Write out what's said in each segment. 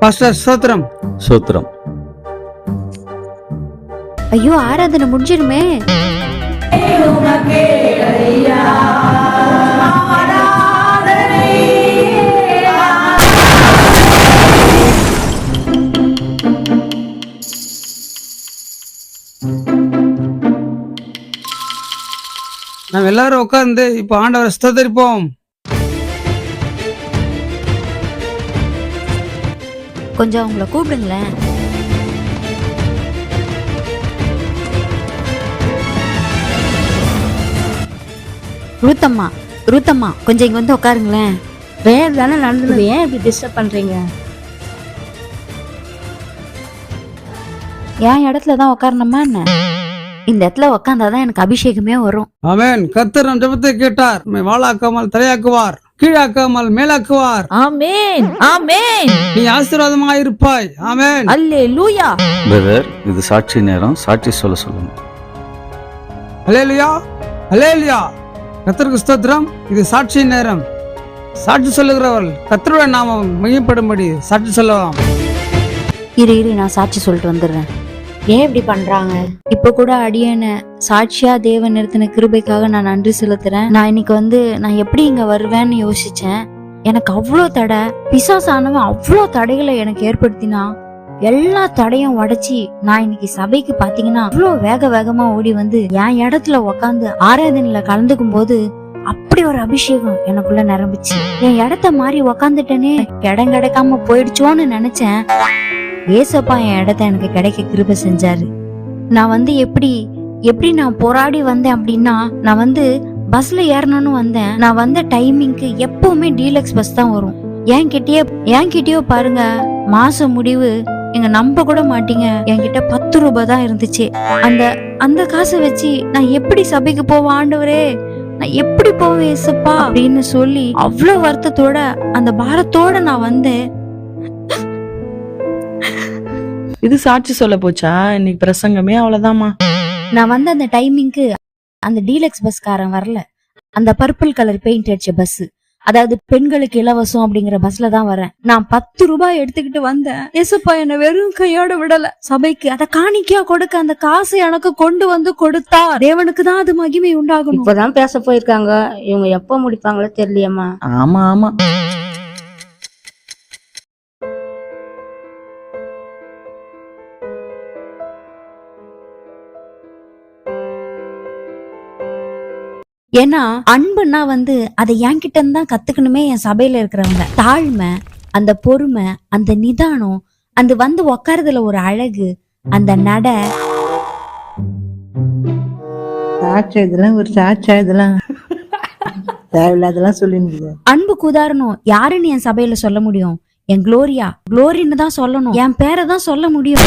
Pastor ஸ்தோத்திரம் சூத்திரம். ஐயோ ஆராதனை முடிஞ்சிருமே. நாம் எல்லாரும் உட்கார்ந்து இப்போ ஆண்டவரை ஸ்தோத்தரிப்போம். கொஞ்சம் அவங்கள கூப்பிடுங்களேன். ரூத்தம்மா ரூத்தம்மா கொஞ்சம் இங்க வந்து உட்காருங்களேன். வேர் தானே நடந்தது. ஏன் இப்படி டிஸ்டர்ப் பண்றீங்க? என் இடத்துல தான் உட்காரணுமா என்ன? இந்த இடத்துல உட்காந்தாதான் எனக்கு அபிஷேகமே வரும். ஆமென் கர்த்தர் நம் ஜெபத்தை கேட்டார். வாழாக்காமல் தலையாக்குவார் கீழாக்காமல் மேலாக்குவார். ஆமென் ஆமென். நீ ஆசீர்வாதமாக இருப்பாய். ஆமென். அல்லேலூயா. பிரதர் இது சாட்சி நேரம். சாட்சி சொல்ல சொல்லுங்க. அலேலியா அலேலியா கர்த்தருக்கு ஸ்தோத்திரம். இது சாட்சி நேரம். சாட்சி சொல்லுகிறவர்கள் கர்த்தருடைய நாமம் மையப்படும்படி சாட்சி சொல்லலாம். இரு இரு நான் சாட்சி சொல்லிட்டு வந்துடுறேன். ஏன் இப்படி பண்றாங்க? இப்ப கூட அடியேன சாட்சியா தேவன் நிறுத்தின கிருபைக்காக நான் நன்றி செலுத்துறேன். நான் இன்னைக்கு வந்து நான் எப்படி இங்க வருவேன்னு யோசிச்சேன். எனக்கு அவ்வளோ தடை. பிசாசானவன் அவ்வளோ தடைகளை எனக்கு ஏற்படுத்தினா எல்லா தடையும் உடைச்சி நான் இன்னைக்கு சபைக்கு பாத்தீங்கன்னா அவ்வளோ வேக வேகமா ஓடி வந்து என் இடத்துல உக்காந்து ஆராதனையில கலந்துக்கும் போது அப்படி ஒரு அபிஷேகம் எனக்குள்ள நிரம்பிச்சு. என் இடத்த மாறி உக்காந்துட்டேனே இடம் கிடைக்காம போயிடுச்சோன்னு நினைச்சேன். ஏசப்பா என் இடத்த எனக்கு கிடைக்க கிருபை செஞ்சாரு. நான் வந்து எப்படி எப்படி நான் போராடி வந்தேன் அப்படின்னா நான் வந்து பஸ்ல ஏறணும்னு வந்தேன். நான் வந்த டைமிங்க்கு எப்பவுமே டீலக்ஸ் பஸ் தான் வரும். என் கிட்டயே என் கிட்டயோ பாருங்க மாசம் முடிவு. நீங்க நம்ப கூட மாட்டீங்க. என்கிட்ட பத்து ரூபாய் தான் இருந்துச்சு. அந்த அந்த காசை வச்சு நான் எப்படி சபைக்கு போவேன் ஆண்டவரே? நான் எப்படி போவேன் ஏசப்பா அப்படின்னு சொல்லி அவ்வளவு வருத்தத்தோட அந்த பாரத்தோட நான் வந்தேன். இது சாட்சி சொல்ல போச்சா? இன்னைக்கு பிரசங்கமே அவ்வளவுதாம்மா. நான் வந்த அந்த டைமிங்க்கு அந்த டீலக்ஸ் பஸ்காரன் வரல. அந்த பர்பிள் கலர் பெயிண்ட் அடிச்ச பஸ் அதாவது பெண்களுக்கு இலவசம் அப்படிங்கிற பஸ்ல தான் வரேன். நான் பத்து ரூபாய் எடுத்துக்கிட்டு வந்தேன். ஏசப்பா என்ன வெறும் கையோட விடல. சபைக்கு அத காணிக்கையா கொடுக்க அந்த காசை எனக்கு கொண்டு வந்து கொடுத்தா தேவனுக்கு தான் அது மகிமை உண்டாகணும். இப்பதான் பேச போயிருக்காங்க. இவங்க எப்ப முடிப்பாங்களோ தெரியலையம்மா. ஆமா ஆமா. ஏன்னா அன்புன்னா வந்து அதை என்கிட்ட இருந்து தான் கத்துக்கணுமே என் சபையில இருக்கிறவங்க. தாழ்மை அந்த பொறுமை அந்த நிதானம் அந்த வந்து உக்காரதுல ஒரு அழகு அந்த நட. சாட்சி இதெல்லாம் ஒரு சாட்சா இதெல்லாம். தேவையில்லாதெல்லாம் சொல்லிருந்தது அன்புக்கு உதாரணம் யாருன்னு என் சபையில சொல்ல முடியும்? என் குளோரியா. குளோரின்னு தான் சொல்லணும். என் பேரை தான் சொல்ல முடியும்.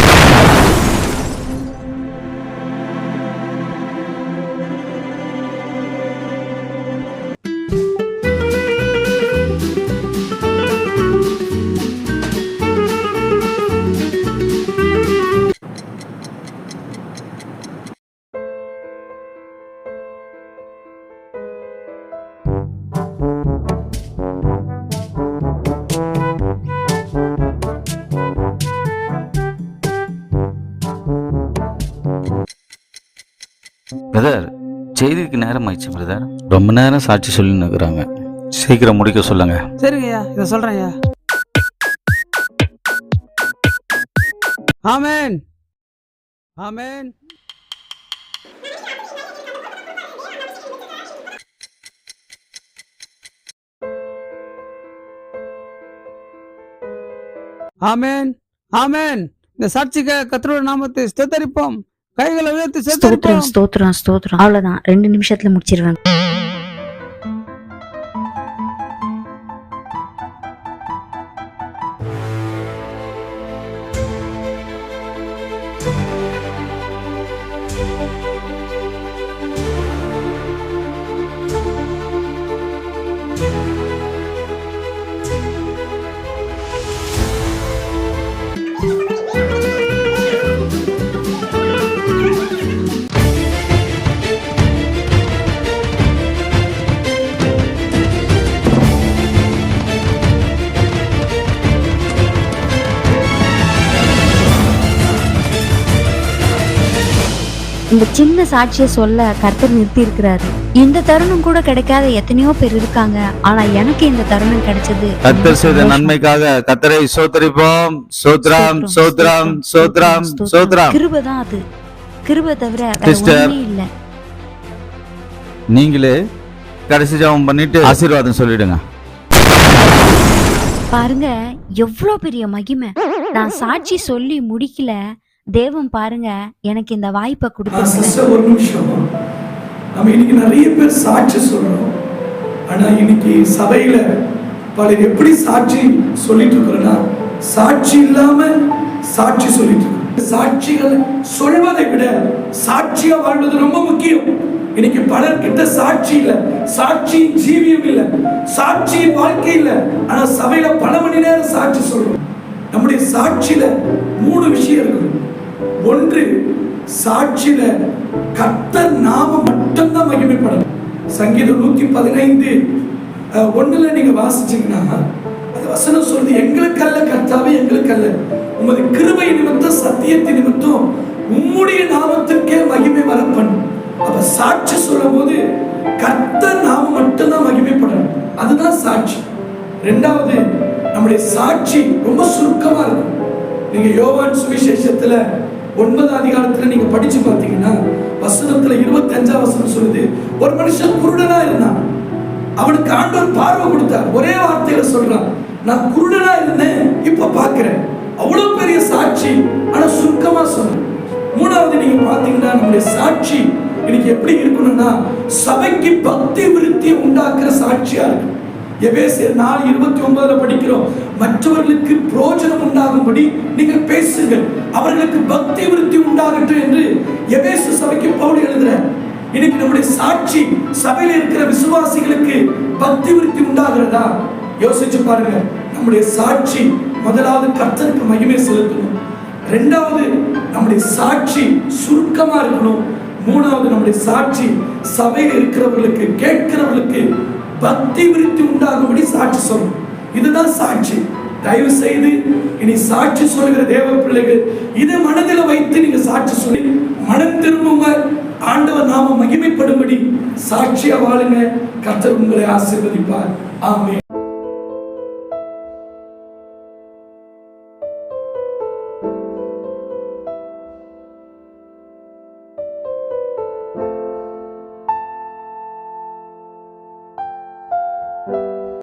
பிரதர் செய்திக்கு நேரம் ஆயிடுச்சு பிரதர் ரொம்ப நேரம் சாட்சி சொல்லி நிற்கிறாங்க சீக்கிரம் முடிக்க சொல்லுங்க. சரிங்கய்யா இதை சொல்றேன்யா ஆமேன். ஆமேன். ஆமேன். ஆமேன். இந்த சாட்சிக்க கத்தரோட நாமத்தை ஸ்தோத்தரிப்போம். கைகளை உயர்த்தி ஸ்தோத்திரம் ஸ்தோத்திரம் ஸ்தோத்திரம். அவ்வளவுதான். ரெண்டு நிமிஷத்துல முடிச்சிருவேன். இந்த சின்ன சாட்சியை சொல்ல கர்த்தர் நிறுத்தி இருக்கிறாரு இந்த தருணம் கூட கிடைக்காத எத்தனையோ பேர் இருக்காங்க. ஆனா எனக்கு இந்த தருணம் கிடைச்சது. கத்தர் செய்த நன்மைக்காக கத்தரை சோத்தரிப்போம் சோத்ராம் சோத்ராம் சோத்ராம் சோத்ராம் கிருபை தான் அது. கிருபை தவிர இல்ல. நீங்களே கடைசி ஜெபம் பண்ணிட்டு ஆசீர்வாதம் சொல்லிடுங்க. பாருங்க எவ்வளோ பெரிய மகிமை. நான் சாட்சி சொல்லி முடிக்கல. தேவன் பாருங்க எனக்கு இந்த வாய்ப்பை கொடுத்து ஒரு நிமிஷம். நம்ம இன்னைக்கு நிறைய பேர் சாட்சி சொல்றோம் ஆனா இன்னைக்கு சபையில பலர் எப்படி சாட்சி சொல்லிட்டு இருக்கிறோம்னா சாட்சி இல்லாம சாட்சி சொல்லிட்டு இருக்கோம் சாட்சிகள் சொல்வதை விட சாட்சியா வாழ்வது ரொம்ப முக்கியம். இன்னைக்கு பலர் கிட்ட சாட்சி இல்ல சாட்சி ஜீவியம் இல்ல சாட்சியின் வாழ்க்கை இல்ல. ஆனா சபையில பல மணி நேரம் சாட்சி சொல்றோம். நம்முடைய சாட்சியில மூணு விஷயம் இருக்கு ஒன்று சாட்சியில கர்த்தர் நாம மட்டும்தான் மகிமைப்படணும். சங்கீதம் நூத்தி பதினைந்து. ஒண்ணுல நீங்க வாசிச்சீங்கன்னா அது வசனம் சொல்றது எங்களுக்கு அல்ல கர்த்தாவே எங்களுக்கு அல்ல உமது கிருபை நிமித்தம் சத்தியத்தின் நிமித்தம் உம்முடைய நாமத்திற்கே மகிமை வரப்பண்ணும் அப்ப சாட்சி சொல்லும் போது கர்த்தர் நாம மட்டும்தான் மகிமைப்படணும். அதுதான் சாட்சி. ரெண்டாவது நம்முடைய சாட்சி ரொம்ப சுருக்கமா இருக்கும். நீங்க யோவான் சுவிசேஷத்துல ஒன்பதாம் அதிகாரத்துல நீங்க படிச்சு பார்த்தீங்கன்னா வசனத்துல இருபத்தஞ்சாம் வசனம் சொல்லுது ஒரு மனுஷன் குருடனா இருந்தான். அவனுக்கு ஆண்டவர் பார்வை கொடுத்தார். ஒரே வார்த்தையில சொல்றான் நான் குருடனா இருந்தேன் இப்ப பாக்குறேன் அவ்வளவு பெரிய சாட்சி ஆனா சுருக்கமா சொன்னேன் மூணாவது நீங்க பாத்தீங்கன்னா நம்முடைய சாட்சி இன்னைக்கு எப்படி இருக்கணும்னா சபைக்கு பக்தி விருத்தி உண்டாக்குற சாட்சியா இருக்கும் எபேசியர் நாலு இருபத்தி ஒன்பதுல படிக்கிறோம். மற்றவர்களுக்கு பிரோஜனம் உண்டாகும்படி நீங்கள் பேசுங்கள். அவர்களுக்கு பக்தி விருத்தி உண்டாகட்டும் என்று எபேசு சபைக்கு பவுல் எழுதுற. இன்னைக்கு நம்முடைய சாட்சி சபையில இருக்கிற விசுவாசிகளுக்கு பக்தி விருத்தி உண்டாகிறதா? யோசிச்சு பாருங்க. நம்முடைய சாட்சி முதலாவது கர்த்தருக்கு மகிமை செலுத்தணும். ரெண்டாவது நம்முடைய சாட்சி சுருக்கமா இருக்கணும். மூணாவது நம்முடைய சாட்சி சபையில் இருக்கிறவர்களுக்கு கேட்கிறவர்களுக்கு பக்தி விருத்தி உண்டாகும்படி சாட்சி சொல்லணும் இதுதான் சாட்சி. தயவு செய்து இனி சாட்சி சொல்லுகிற தேவ பிள்ளைகள் இதை மனதில் வைத்து நீங்க சாட்சி சொல்லி மனம் திரும்புங்க. ஆண்டவர் நாம மகிமைப்படும்படி சாட்சியா வாழுங்க. கத்தர் உங்களை ஆசீர்வதிப்பார். ஆமே